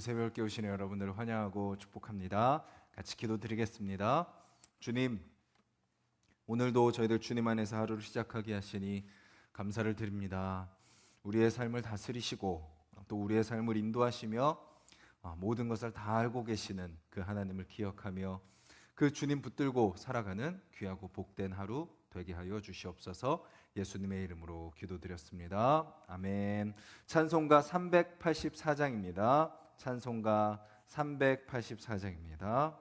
새벽에 오신 여러분들을 환영하고 축복합니다. 같이 기도드리겠습니다. 주님, 오늘도 저희들 주님 안에서 하루를 시작하게 하시니 감사를 드립니다. 우리의 삶을 다스리시고 또 우리의 삶을 인도하시며 아, 모든 것을 다 알고 계시는 그 하나님을 기억하며 그 주님 붙들고 살아가는 귀하고 복된 하루 되게 하여 주시옵소서. 예수님의 이름으로 기도드렸습니다. 아멘. 찬송가 384장입니다. 찬송가 384장입니다.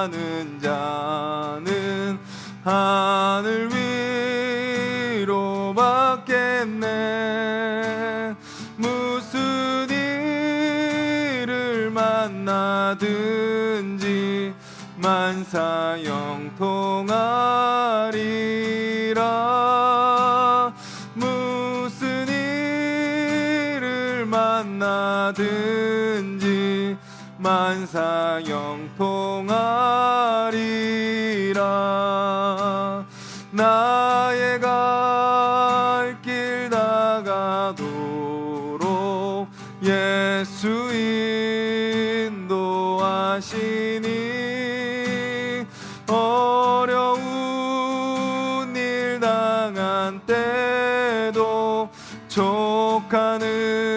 사는 자는 하늘 위로 받겠네. 무슨 일을 만나든지 만사 영 은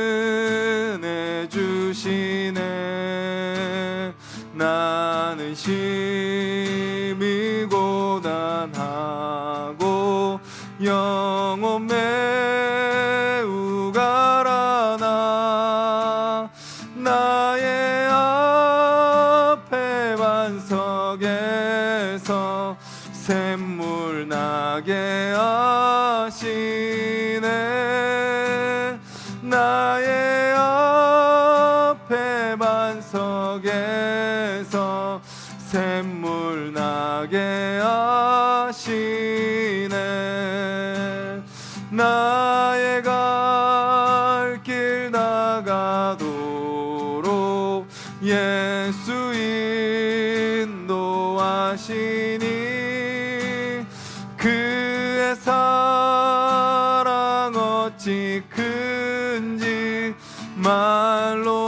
어찌 큰지 말로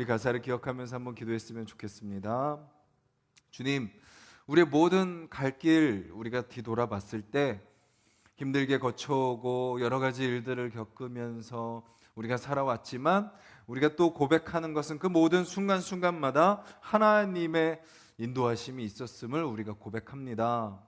우리 가사를 기억하면서 한번 기도했으면 좋겠습니다 주님 우리의 모든 갈 길 우리가 뒤돌아봤을 때 힘들게 거쳐오고 여러 가지 일들을 겪으면서 우리가 살아왔지만 우리가 또 고백하는 것은 그 모든 순간순간마다 하나님의 인도하심이 있었음을 우리가 고백합니다.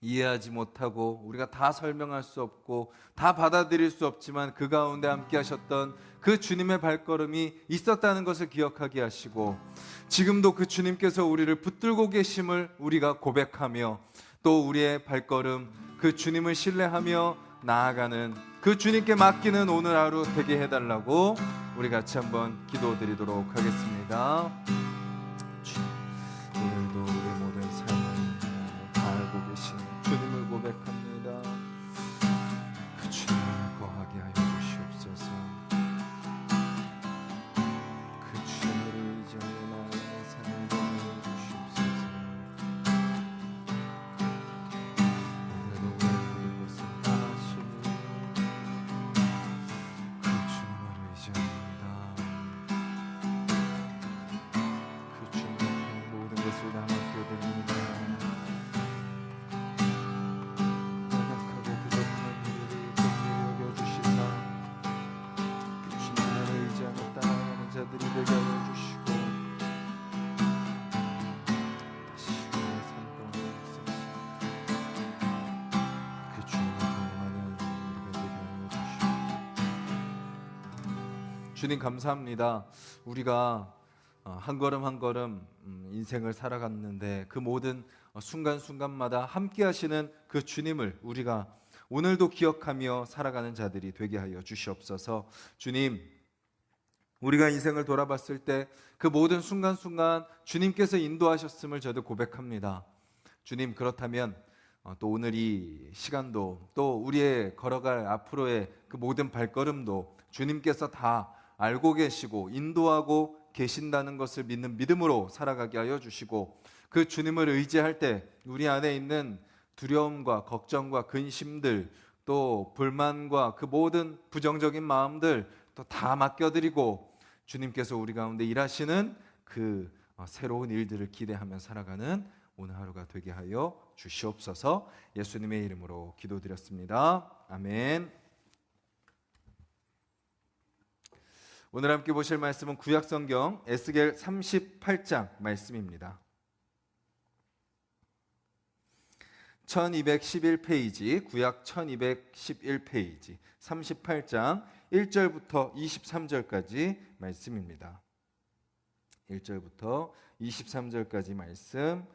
이해하지 못하고 우리가 다 설명할 수 없고 다 받아들일 수 없지만 그 가운데 함께 하셨던 그 주님의 발걸음이 있었다는 것을 기억하게 하시고 지금도 그 주님께서 우리를 붙들고 계심을 우리가 고백하며 또 우리의 발걸음 그 주님을 신뢰하며 나아가는 그 주님께 맡기는 오늘 하루 되게 해달라고 우리 같이 한번 기도드리도록 하겠습니다. 주님 감사합니다 우리가 어, 한 걸음 한 걸음 음, 인생을 살아갔는데 그 모든 어, 순간순간마다 함께 하시는 그 주님을 우리가 오늘도 기억하며 살아가는 자들이 되게 하여 주시옵소서 주님 우리가 인생을 돌아봤을 때 그 모든 순간순간 주님께서 인도하셨음을 저도 고백합니다. 주님 그렇다면 어, 또 오늘 이 시간도 또 우리의 걸어갈 앞으로의 그 모든 발걸음도 주님께서 다 알고 계시고 인도하고 계신다는 것을 믿는 믿음으로 살아가게 하여 주시고 그 주님을 의지할 때 우리 안에 있는 두려움과 걱정과 근심들 또 불만과 그 모든 부정적인 마음들 또 다 맡겨드리고 주님께서 우리 가운데 일하시는 그 어, 새로운 일들을 기대하며 살아가는 오늘 하루가 되게 하여 주시옵소서 예수님의 이름으로 기도드렸습니다. 아멘. 오늘 함께 보실 말씀은 구약성경 에스겔 38장 말씀입니다. 1211페이지, 구약 1211페이지, 38장 1절부터 23절까지 말씀입니다. 1절부터 23절까지 말씀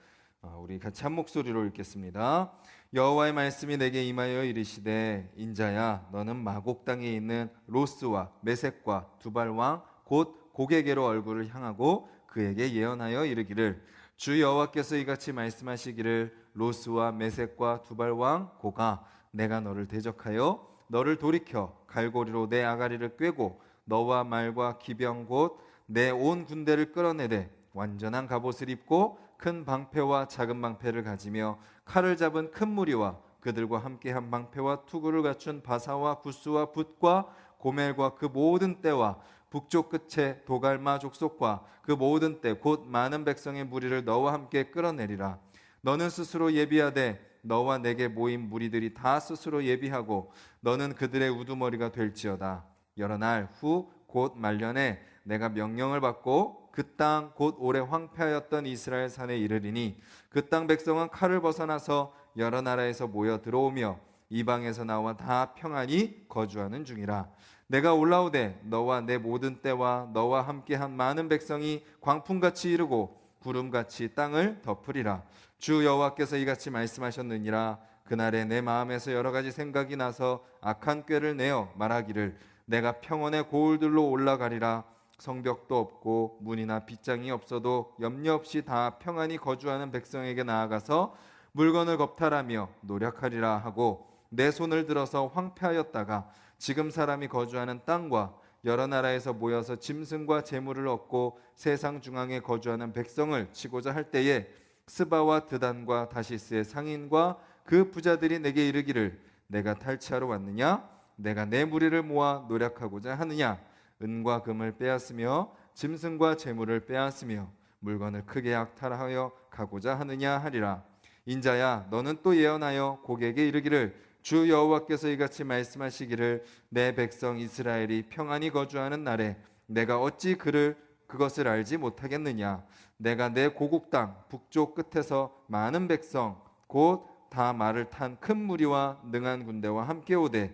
어, 우리 같이 한 목소리로 읽겠습니다. 여호와의 말씀이 내게 임하여 이르시되 인자야 너는 마곡 땅에 있는 로스와 메색과 두발 왕곧 고개게로 얼굴을 향하고 그에게 예언하여 이르기를. 주 여호와께서 이같이 말씀하시기를 로스와 메색과 두발 왕 고가 내가 너를 대적하여 너를 돌이켜 갈고리로 내 아가리를 꿰고 너와 말과 기병 곧 내 온 군대를 끌어내되 완전한 갑옷을 입고 큰 방패와 작은 방패를 가지며 칼을 잡은 큰 무리와 그들과 함께한 방패와 투구를 갖춘 바사와 구스와 붓과 고멜과 그 모든 때와 북쪽 끝에 도갈마 족속과 그 모든 때 곧 많은 백성의 무리를 너와 함께 끌어내리라. 너는 스스로 예비하되 너와 내게 모인 무리들이 다 스스로 예비하고 너는 그들의 우두머리가 될지어다. 여러 날 후 곧 말년에 내가 명령을 받고 그 땅 곧 오래 황폐하였던 이스라엘 산에 이르리니 그 땅 백성은 칼을 벗어나서 여러 나라에서 모여 들어오며 이방에서 나와 다 평안히 거주하는 중이라. 내가 올라오되 너와 내 모든 때와 너와 함께한 많은 백성이 광풍같이 이르고 구름같이 땅을 덮으리라. 주 여호와께서 이같이 말씀하셨느니라. 그날에 내 마음에서 여러 가지 생각이 나서 악한 꾀를 내어 말하기를 내가 평원의 고울들로 올라가리라 성벽도 없고 문이나 빗장이 없어도 염려 없이 다 평안히 거주하는 백성에게 나아가서 물건을 겁탈하며 노력하리라 하고 내 손을 들어서 황폐하였다가 지금 사람이 거주하는 땅과 여러 나라에서 모여서 짐승과 재물을 얻고 세상 중앙에 거주하는 백성을 치고자 할 때에 스바와 드단과 다시스의 상인과 그 부자들이 내게 이르기를 내가 탈취하러 왔느냐? 내가 내 무리를 모아 노력하고자 하느냐 은과 금을 빼앗으며 짐승과 재물을 빼앗으며 물건을 크게 약탈하여 가고자 하느냐 하리라. 인자야 너는 또 예언하여 고객에게 이르기를 주 여호와께서 이같이 말씀하시기를 내 백성 이스라엘이 평안히 거주하는 날에 내가 어찌 그를 그것을 알지 못하겠느냐? 내가 내 고국 땅 북쪽 끝에서 많은 백성 곧 다 말을 탄 큰 무리와 능한 군대와 함께 오되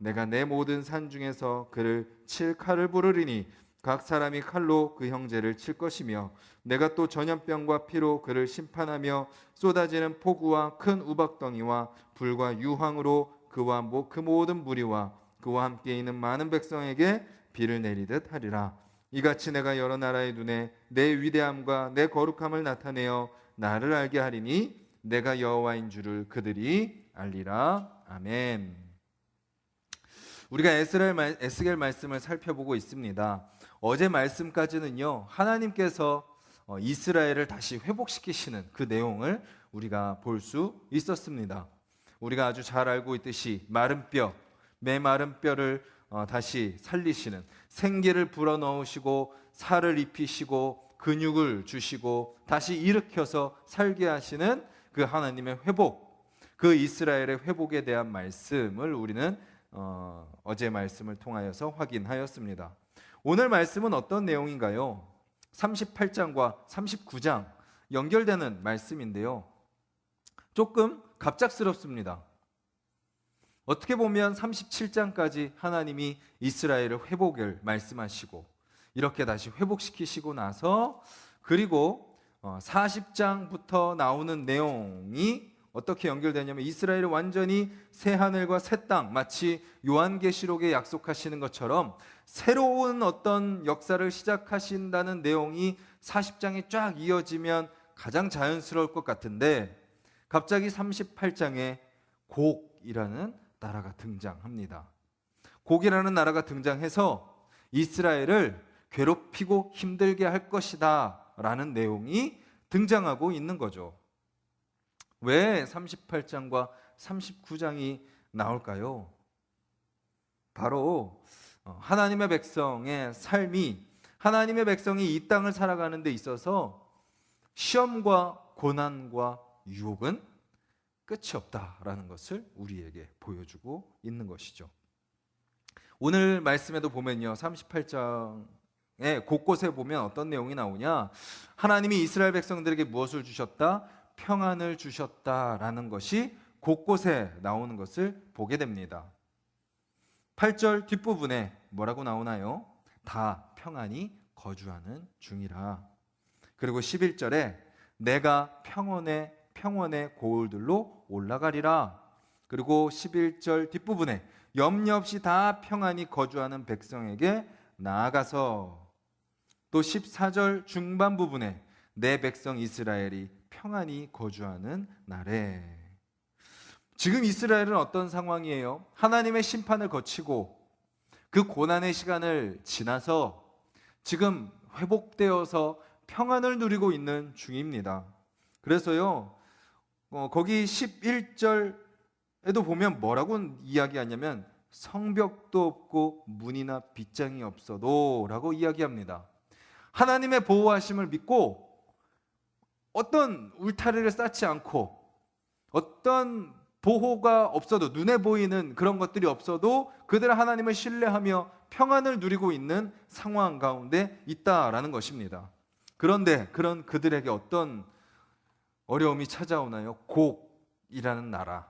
내가 내 모든 산 중에서 그를 칠 칼을 부르리니 각 사람이 칼로 그 형제를 칠 것이며 내가 또 전염병과 피로 그를 심판하며 쏟아지는 폭우와 큰 우박덩이와 불과 유황으로 그와 모- 그 모든 무리와 그와 함께 있는 많은 백성에게 비를 내리듯 하리라 이같이 내가 여러 나라의 눈에 내 위대함과 내 거룩함을 나타내어 나를 알게 하리니 내가 여호와인 줄을 그들이 알리라 아멘. 우리가 에스겔, 말씀을 살펴보고 있습니다. 어제 말씀까지는요 하나님께서 어, 이스라엘을 다시 회복시키시는 그 내용을 우리가 볼 수 있었습니다. 우리가 아주 잘 알고 있듯이 마른 뼈, 메마른 뼈를 어, 다시 살리시는 생기를 불어넣으시고 살을 입히시고 근육을 주시고 다시 일으켜서 살게 하시는 그 하나님의 회복, 그 이스라엘의 회복에 대한 말씀을 우리는 어, 어제 말씀을 통하여서 확인하였습니다. 오늘 말씀은 어떤 내용인가요? 38장과 39장 연결되는 말씀인데요. 조금 갑작스럽습니다. 어떻게 보면 37장까지 하나님이 이스라엘을 회복을 말씀하시고 이렇게 다시 회복시키시고 나서 그리고 어, 40장부터 나오는 내용이 어떻게 연결되냐면 이스라엘이 완전히 새 하늘과 새 땅 마치 요한계시록에 약속하시는 것처럼 새로운 어떤 역사를 시작하신다는 내용이 40장에 쫙 이어지면 가장 자연스러울 것 같은데 갑자기 38장에 곡이라는 나라가 등장합니다. 곡이라는 나라가 등장해서 이스라엘을 괴롭히고 힘들게 할 것이다 라는 내용이 등장하고 있는 거죠. 왜 38장과 39장이 나올까요? 바로 어, 하나님의 백성의 삶이 하나님의 백성이 이 땅을 살아가는 데 있어서 시험과 고난과 유혹은 끝이 없다라는 것을 우리에게 보여주고 있는 것이죠. 오늘 말씀에도 보면요. 38장에 곳곳에 보면 어떤 내용이 나오냐? 하나님이 이스라엘 백성들에게 무엇을 주셨다? 평안을 주셨다라는 것이 곳곳에 나오는 것을 보게 됩니다. 8절 뒷부분에 뭐라고 나오나요? 다 평안히 거주하는 중이라. 그리고 11절에 내가 평원의 평원의 고울들로 올라가리라. 그리고 11절 뒷부분에 염려 없이 다 평안히 거주하는 백성에게 나아가서 또 14절 중반 부분에 내 백성 이스라엘이 평안히 거주하는 날에 지금 이스라엘은 어떤 상황이에요? 하나님의 심판을 거치고 그 고난의 시간을 지나서 지금 회복되어서 평안을 누리고 있는 중입니다. 그래서요, 어, 거기 11절에도 보면 뭐라고 이야기하냐면 성벽도 없고 문이나 빗장이 없어도 라고 이야기합니다. 하나님의 보호하심을 믿고 어떤 울타리를 쌓지 않고 어떤 보호가 없어도 눈에 보이는 그런 것들이 없어도 그들은 하나님을 신뢰하며 평안을 누리고 있는 상황 가운데 있다라는 것입니다. 그런데 그런 그들에게 어떤 어려움이 찾아오나요? 곡이라는 나라.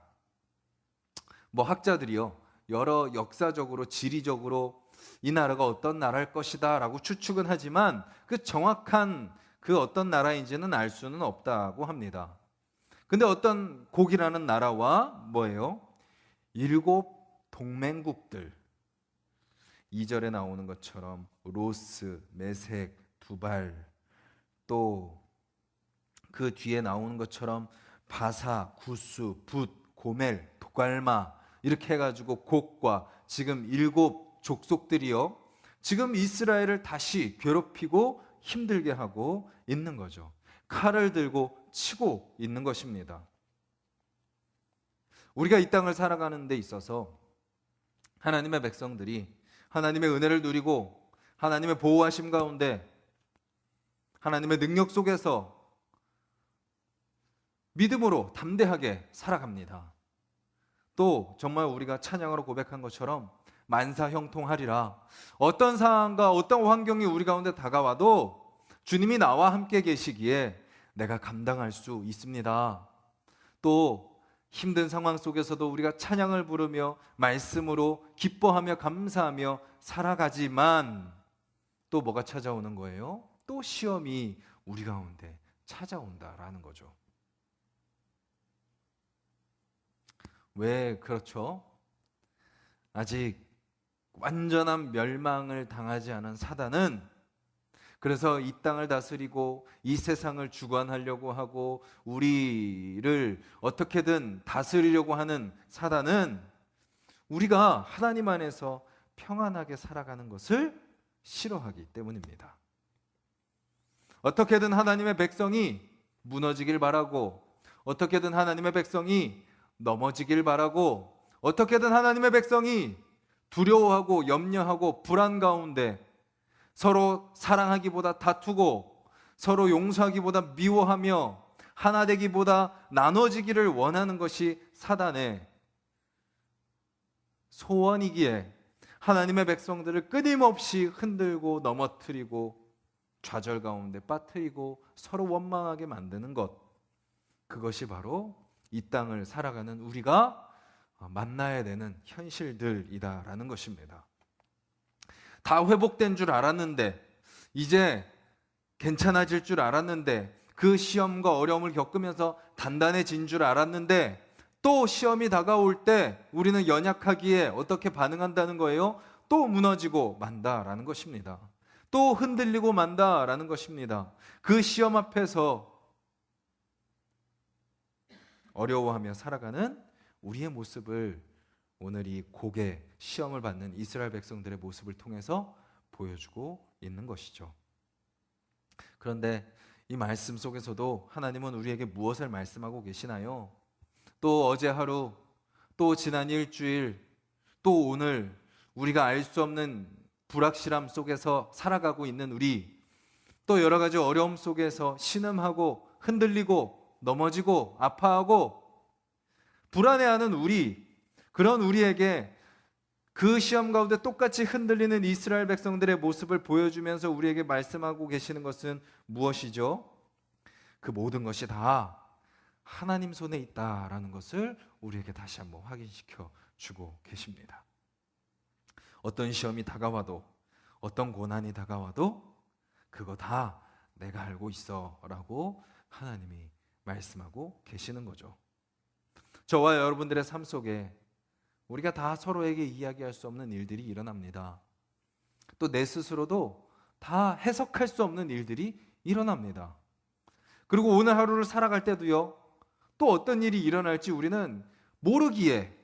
뭐 학자들이요. 여러 역사적으로 지리적으로 이 나라가 어떤 나라일 것이다라고 추측은 하지만 그 정확한 그 어떤 나라인지는 알 수는 없다고 합니다. 근데 어떤 곡이라는 나라와 뭐예요? 일곱 동맹국들. 2절에 나오는 것처럼 로스, 메색, 두발 또 그 뒤에 나오는 것처럼 바사, 구스, 붓, 고멜, 도갈마 이렇게 해 가지고 곡과 지금 일곱 족속들이요. 지금 이스라엘을 다시 괴롭히고 힘들게 하고 있는 거죠. 칼을 들고 치고 있는 것입니다. 우리가 이 땅을 살아가는 데 있어서 하나님의 백성들이 하나님의 은혜를 누리고 하나님의 보호하심 가운데 하나님의 능력 속에서 믿음으로 담대하게 살아갑니다. 또 정말 우리가 찬양으로 고백한 것처럼 만사 형통하리라. 어떤 상황과 어떤 환경이 우리 가운데 다가와도 주님이 나와 함께 계시기에 내가 감당할 수 있습니다. 또 힘든 상황 속에서도 우리가 찬양을 부르며 말씀으로 기뻐하며 감사하며 살아가지만 또 뭐가 찾아오는 거예요? 또 시험이 우리 가운데 찾아온다라는 거죠. 왜 그렇죠? 아직 완전한 멸망을 당하지 않은 사단은 그래서 이 땅을 다스리고 이 세상을 주관하려고 하고 우리를 어떻게든 다스리려고 하는 사단은 우리가 하나님 안에서 평안하게 살아가는 것을 싫어하기 때문입니다. 어떻게든 하나님의 백성이 무너지길 바라고 어떻게든 하나님의 백성이 넘어지길 바라고 어떻게든 하나님의 백성이 두려워하고 염려하고 불안 가운데 서로 사랑하기보다 다투고 서로 용서하기보다 미워하며 하나 되기보다 나눠지기를 원하는 것이 사단의 소원이기에 하나님의 백성들을 끊임없이 흔들고 넘어뜨리고 좌절 가운데 빠뜨리고 서로 원망하게 만드는 것. 그것이 바로 이 땅을 살아가는 우리가 만나야 되는 현실들이다라는 것입니다. 다 회복된 줄 알았는데 이제 괜찮아질 줄 알았는데 그 시험과 어려움을 겪으면서 단단해진 줄 알았는데 또 시험이 다가올 때 우리는 연약하기에 어떻게 반응한다는 거예요? 또 무너지고 만다라는 것입니다. 또 흔들리고 만다라는 것입니다. 그 시험 앞에서 어려워하며 살아가는 우리의 모습을 오늘 이 곡의 시험을 받는 이스라엘 백성들의 모습을 통해서 보여주고 있는 것이죠. 그런데 이 말씀 속에서도 하나님은 우리에게 무엇을 말씀하고 계시나요? 또 어제 하루, 또 지난 일주일, 또 오늘 우리가 알 수 없는 불확실함 속에서 살아가고 있는 우리, 또 여러 가지 어려움 속에서 신음하고 흔들리고 넘어지고 아파하고 불안해하는 우리, 그런 우리에게 그 시험 가운데 똑같이 흔들리는 이스라엘 백성들의 모습을 보여주면서 우리에게 말씀하고 계시는 것은 무엇이죠? 그 모든 것이 다 하나님 손에 있다라는 것을 우리에게 다시 한번 확인시켜 주고 계십니다. 어떤 시험이 다가와도 어떤 고난이 다가와도 그거 다 내가 알고 있어라고 하나님이 말씀하고 계시는 거죠. 저와 여러분들의 삶 속에 우리가 다 서로에게 이야기할 수 없는 일들이 일어납니다. 또 내 스스로도 다 해석할 수 없는 일들이 일어납니다. 그리고 오늘 하루를 살아갈 때도요, 또 어떤 일이 일어날지 우리는 모르기에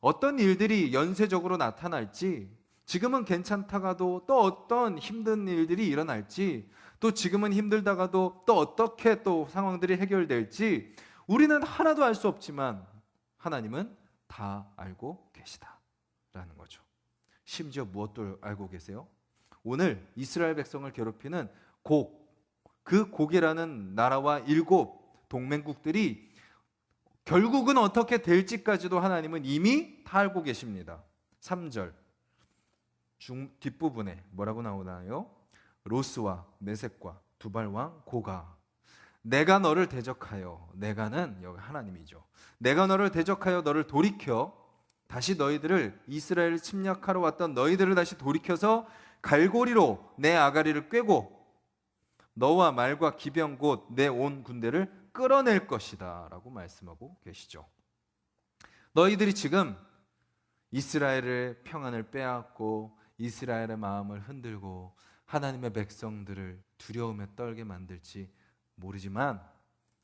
어떤 일들이 연쇄적으로 나타날지 지금은 괜찮다가도 또 어떤 힘든 일들이 일어날지 또 지금은 힘들다가도 또 어떻게 또 상황들이 해결될지 우리는 하나도 알 수 없지만 하나님은 다 알고 계시다라는 거죠. 심지어 무엇도 알고 계세요? 오늘 이스라엘 백성을 괴롭히는 곡, 그 곡이라는 나라와 일곱 동맹국들이 결국은 어떻게 될지까지도 하나님은 이미 다 알고 계십니다. 3절 중 뒷부분에 뭐라고 나오나요? 로스와 메색과 두발 왕 고가 내가 너를 대적하여 내가는 여기 하나님이죠. 내가 너를 대적하여 너를 돌이켜 다시 너희들을 이스라엘을 침략하러 왔던 너희들을 다시 돌이켜서 갈고리로 내 아가리를 꿰고 너와 말과 기병 곧 내 온 군대를 끌어낼 것이다라고 말씀하고 계시죠. 너희들이 지금 이스라엘의 평안을 빼앗고 이스라엘의 마음을 흔들고 하나님의 백성들을 두려움에 떨게 만들지 모르지만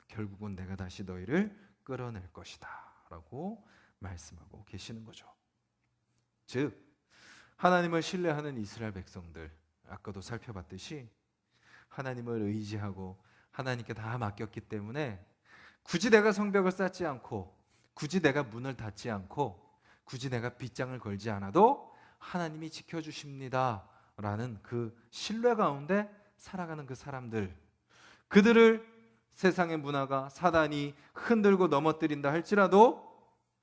결국은 내가 다시 너희를 끌어낼 것이다. 라고 말씀하고 계시는 거죠. 즉, 하나님을 신뢰하는 이스라엘 백성들, 아까도 살펴봤듯이 하나님을 의지하고 하나님께 다 맡겼기 때문에 굳이 내가 성벽을 쌓지 않고 굳이 내가 문을 닫지 않고 굳이 내가 빗장을 걸지 않아도 하나님이 지켜주십니다. 라는 그 신뢰 가운데 살아가는 그 사람들 그들을 세상의 문화가 사단이 흔들고 넘어뜨린다 할지라도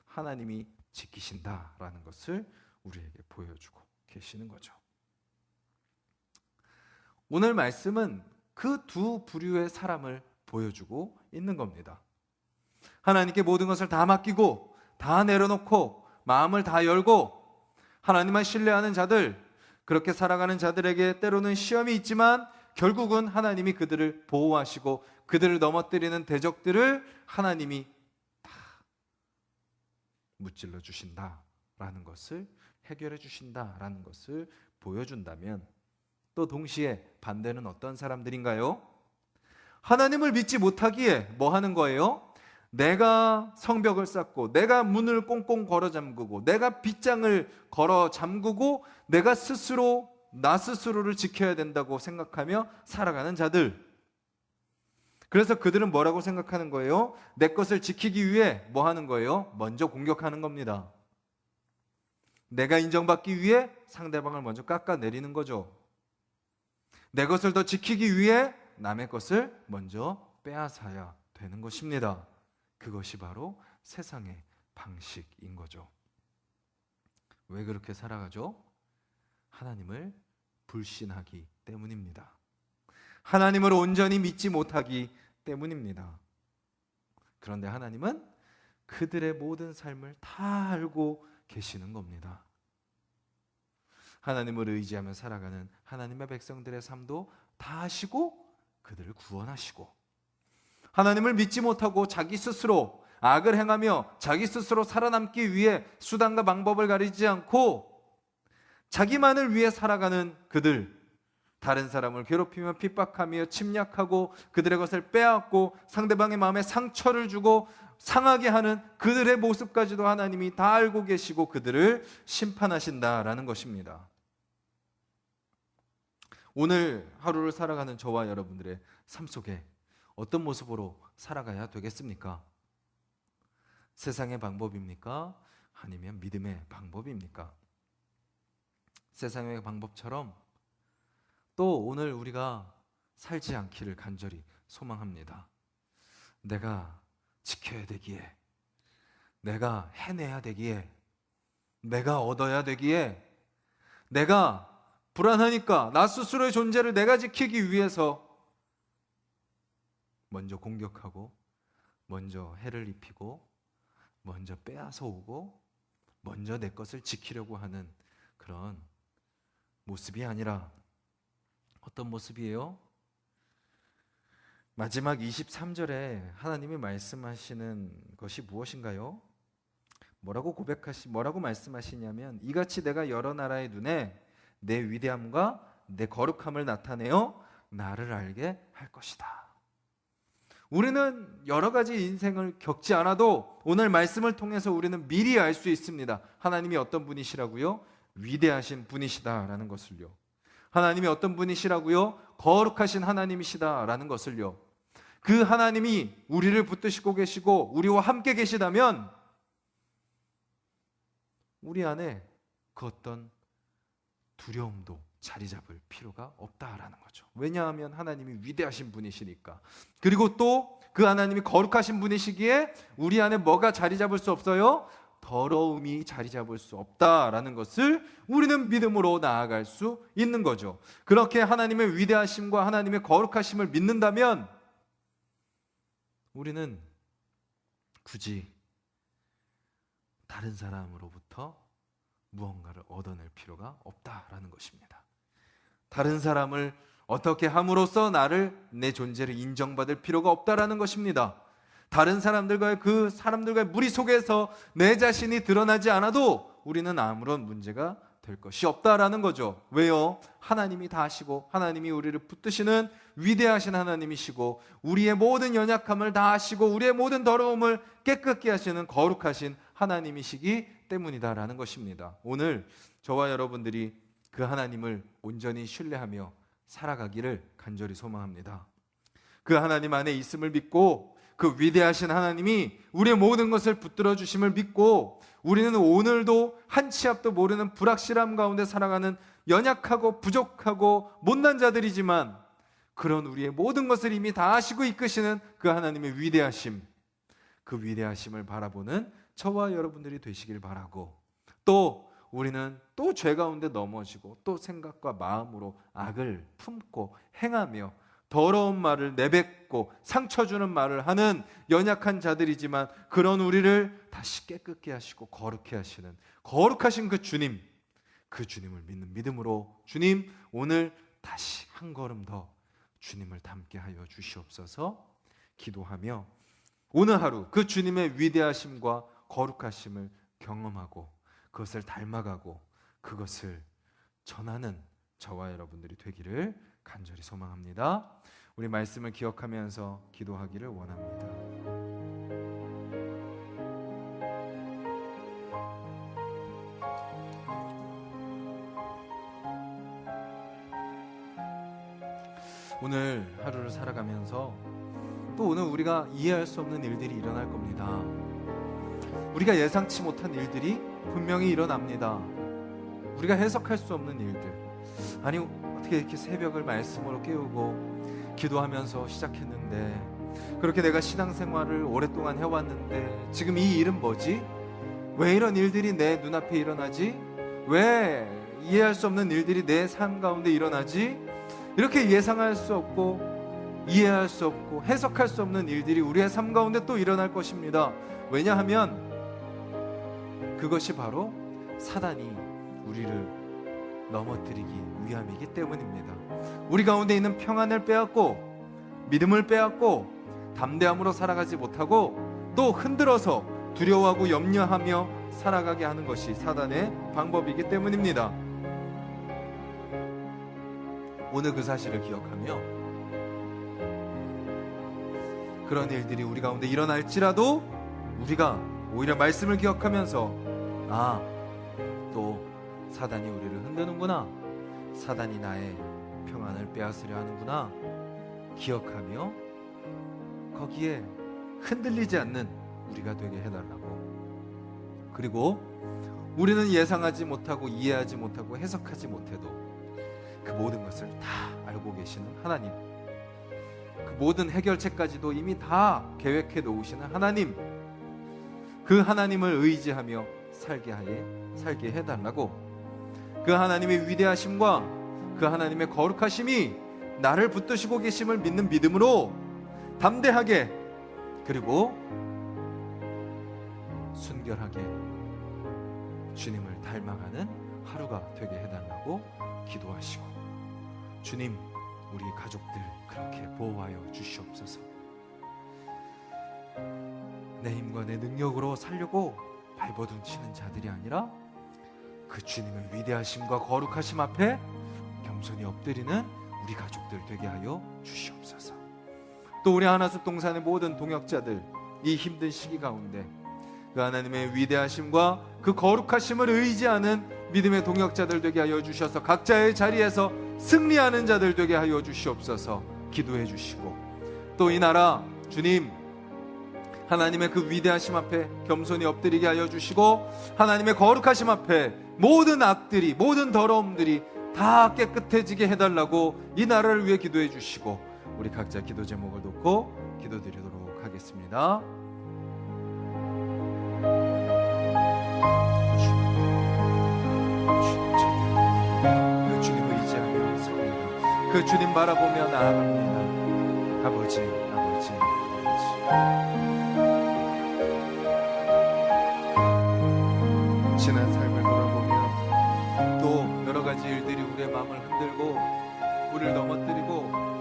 하나님이 지키신다라는 것을 우리에게 보여주고 계시는 거죠. 오늘 말씀은 그 두 부류의 사람을 보여주고 있는 겁니다. 하나님께 모든 것을 다 맡기고 다 내려놓고 마음을 다 열고 하나님만 신뢰하는 자들 그렇게 살아가는 자들에게 때로는 시험이 있지만 결국은 하나님이 그들을 보호하시고 그들을 넘어뜨리는 대적들을 하나님이 다 무찔러 주신다라는 것을 해결해 주신다라는 것을 보여준다면 또 동시에 반대는 어떤 사람들인가요? 하나님을 믿지 못하기에 뭐 하는 거예요? 내가 성벽을 쌓고 내가 문을 꽁꽁 걸어 잠그고 내가 빗장을 걸어 잠그고 내가 스스로 나 스스로를 지켜야 된다고 생각하며 살아가는 자들. 그래서 그들은 뭐라고 생각하는 거예요? 내 것을 지키기 위해 뭐 하는 거예요? 먼저 공격하는 겁니다. 내가 인정받기 위해 상대방을 먼저 깎아내리는 거죠. 내 것을 더 지키기 위해 남의 것을 먼저 빼앗아야 되는 것입니다. 그것이 바로 세상의 방식인 거죠. 왜 그렇게 살아가죠? 하나님을 불신하기 때문입니다. 하나님을 온전히 믿지 못하기 때문입니다. 그런데 하나님은 그들의 모든 삶을 다 알고 계시는 겁니다. 하나님을 의지하며 살아가는 하나님의 백성들의 삶도 다 아시고 그들을 구원하시고 하나님을 믿지 못하고 자기 스스로 악을 행하며 자기 스스로 살아남기 위해 수단과 방법을 가리지 않고 자기만을 위해 살아가는 그들 다른 사람을 괴롭히며 핍박하며 침략하고 그들의 것을 빼앗고 상대방의 마음에 상처를 주고 상하게 하는 그들의 모습까지도 하나님이 다 알고 계시고 그들을 심판하신다라는 것입니다. 오늘 하루를 살아가는 저와 여러분들의 삶 속에 어떤 모습으로 살아가야 되겠습니까? 세상의 방법입니까? 아니면 믿음의 방법입니까? 세상의 방법처럼 또 오늘 우리가 살지 않기를 간절히 소망합니다. 내가 지켜야 되기에, 내가 해내야 되기에, 내가 얻어야 되기에, 내가 불안하니까 나 스스로의 존재를 내가 지키기 위해서 먼저 공격하고 먼저 해를 입히고 먼저 빼앗아 오고 먼저 내 것을 지키려고 하는 그런 모습이 아니라 어떤 모습이에요? 마지막 23절에 하나님이 말씀하시는 것이 무엇인가요? 뭐라고 고백하시 뭐라고 말씀하시냐면 이같이 내가 여러 나라의 눈에 내 위대함과 내 거룩함을 나타내어 나를 알게 할 것이다. 우리는 여러 가지 인생을 겪지 않아도 오늘 말씀을 통해서 우리는 미리 알 수 있습니다. 하나님이 어떤 분이시라고요? 위대하신 분이시다라는 것을요. 하나님이 어떤 분이시라고요? 거룩하신 하나님이시다라는 것을요. 그 하나님이 우리를 붙드시고 계시고 우리와 함께 계시다면 우리 안에 그 어떤 두려움도 자리 잡을 필요가 없다라는 거죠. 왜냐하면 하나님이 위대하신 분이시니까. 그리고 또 그 하나님이 거룩하신 분이시기에 우리 안에 뭐가 자리 잡을 수 없어요? 더러움이 자리 잡을 수 없다라는 것을 우리는 믿음으로 나아갈 수 있는 거죠. 그렇게 하나님의 위대하심과 하나님의 거룩하심을 믿는다면 우리는 굳이 다른 사람으로부터 무언가를 얻어낼 필요가 없다라는 것입니다. 다른 사람을 어떻게 함으로써 나를 내 존재를 인정받을 필요가 없다라는 것입니다. 다른 사람들과의 그 사람들과의 무리 속에서 내 자신이 드러나지 않아도 우리는 아무런 문제가 될 것이 없다라는 거죠. 왜요? 하나님이 다 하시고 하나님이 우리를 붙드시는 위대하신 하나님이시고 우리의 모든 연약함을 다 하시고 우리의 모든 더러움을 깨끗게 하시는 거룩하신 하나님이시기 때문이다라는 것입니다. 오늘 저와 여러분들이 그 하나님을 온전히 신뢰하며 살아가기를 간절히 소망합니다. 그 하나님 안에 있음을 믿고 그 위대하신 하나님이 우리의 모든 것을 붙들어 주심을 믿고 우리는 오늘도 한 치 앞도 모르는 불확실함 가운데 살아가는 연약하고 부족하고 못난 자들이지만 그런 우리의 모든 것을 이미 다 아시고 이끄시는 그 하나님의 위대하심 그 위대하심을 바라보는 저와 여러분들이 되시길 바라고 또 우리는 또 죄 가운데 넘어지고 또 생각과 마음으로 악을 품고 행하며 더러운 말을 내뱉고 상처 주는 말을 하는 연약한 자들이지만 그런 우리를 다시 깨끗게 하시고 거룩해 하시는 거룩하신 그 주님 그 주님을 믿는 믿음으로 주님 오늘 다시 한 걸음 더 주님을 닮게 하여 주시옵소서. 기도하며 오늘 하루 그 주님의 위대하심과 거룩하심을 경험하고 그것을 닮아가고 그것을 전하는 저와 여러분들이 되기를 간절히 소망합니다. 우리 말씀을 기억하면서 기도하기를 원합니다. 오늘 하루를 살아가면서 또 오늘 우리가 이해할 수 없는 일들이 일어날 겁니다. 우리가 예상치 못한 일들이 분명히 일어납니다. 우리가 해석할 수 없는 일들. 아니, 어떻게 이렇게 새벽을 말씀으로 깨우고 기도하면서 시작했는데, 그렇게 내가 신앙생활을 오랫동안 해왔는데, 지금 이 일은 뭐지? 왜 이런 일들이 내 눈앞에 일어나지? 왜 이해할 수 없는 일들이 내 삶 가운데 일어나지? 이렇게 예상할 수 없고, 이해할 수 없고, 해석할 수 없는 일들이 우리의 삶 가운데 또 일어날 것입니다. 왜냐하면, 그것이 바로 사단이 우리를 넘어뜨리기 위함이기 때문입니다. 우리 가운데 있는 평안을 빼앗고 믿음을 빼앗고 담대함으로 살아가지 못하고 또 흔들어서 두려워하고 염려하며 살아가게 하는 것이 사단의 방법이기 때문입니다. 오늘 그 사실을 기억하며 그런 일들이 우리 가운데 일어날지라도 우리가 오히려 말씀을 기억하면서 아, 또 사단이 우리를 흔드는구나. 사단이 나의 평안을 빼앗으려 하는구나. 기억하며 거기에 흔들리지 않는 우리가 되게 해달라고. 그리고 우리는 예상하지 못하고 이해하지 못하고 해석하지 못해도 그 모든 것을 다 알고 계시는 하나님. 그 모든 해결책까지도 이미 다 계획해 놓으시는 하나님. 그 하나님을 의지하며 살게 하ye 살게 해달라고 그 하나님의 위대하심과 그 하나님의 거룩하심이 나를 붙드시고 계심을 믿는 믿음으로 담대하게 그리고 순결하게 주님을 닮아가는 하루가 되게 해달라고 기도하시고 주님 우리 가족들 그렇게 보호하여 주시옵소서. 내 힘과 내 능력으로 살려고 발버둥 치는 자들이 아니라 그 주님의 위대하심과 거룩하심 앞에 겸손히 엎드리는 우리 가족들 되게 하여 주시옵소서. 또 우리 하나숲 동산의 모든 동역자들 이 힘든 시기 가운데 그 하나님의 위대하심과 그 거룩하심을 의지하는 믿음의 동역자들 되게 하여 주셔서 각자의 자리에서 승리하는 자들 되게 하여 주시옵소서 기도해 주시고 또 이 나라 주님 하나님의 그 위대하심 앞에 겸손히 엎드리게 하여 주시고 하나님의 거룩하심 앞에 모든 악들이 모든 더러움들이 다 깨끗해지게 해달라고 이 나라를 위해 기도해 주시고 우리 각자 기도 제목을 놓고 기도드리도록 하겠습니다. 그 주님 바라보며 나아갑니다. 아버지, 아버지, 아버지. 마음을 흔들고 물을 넘어뜨리고